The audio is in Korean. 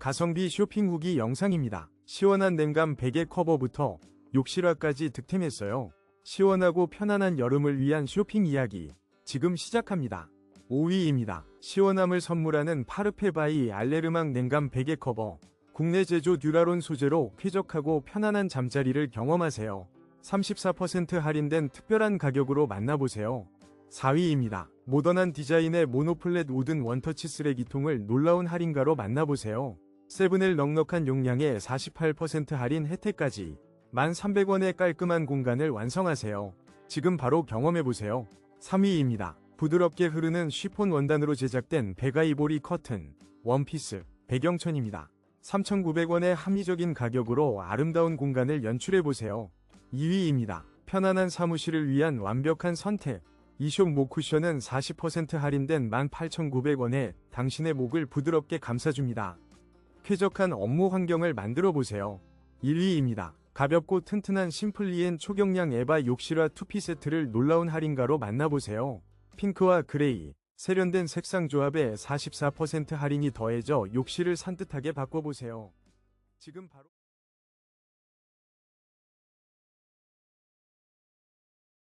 가성비 쇼핑 후기 영상입니다. 시원한 냉감 베개 커버부터 욕실화까지 득템했어요. 시원하고 편안한 여름을 위한 쇼핑 이야기 지금 시작합니다. 5위입니다. 시원함을 선물하는 파르페바이 알레르망 냉감 베개 커버 국내 제조 듀라론 소재로 쾌적하고 편안한 잠자리를 경험하세요. 34% 할인된 특별한 가격으로 만나보세요. 4위입니다. 모던한 디자인의 모노플랫 우든 원터치 쓰레기통을 놀라운 할인가로 만나보세요. 세븐엘 넉넉한 용량에 48% 할인 혜택까지 1,300원의 깔끔한 공간을 완성하세요. 지금 바로 경험해보세요. 3위입니다. 부드럽게 흐르는 쉬폰 원단으로 제작된 베가이보리 커튼, 원피스, 배경천입니다. 3,900원의 합리적인 가격으로 아름다운 공간을 연출해보세요. 2위입니다. 편안한 사무실을 위한 완벽한 선택. 이숍 목쿠션은 40% 할인된 18,900원에 당신의 목을 부드럽게 감싸줍니다. 쾌적한 업무 환경을 만들어 보세요. 1위입니다. 가볍고 튼튼한 심플리엔 초경량 에바 욕실화 투피 세트를 놀라운 할인가로 만나보세요. 핑크와 그레이, 세련된 색상 조합에 44% 할인이 더해져 욕실을 산뜻하게 바꿔보세요. 지금 바로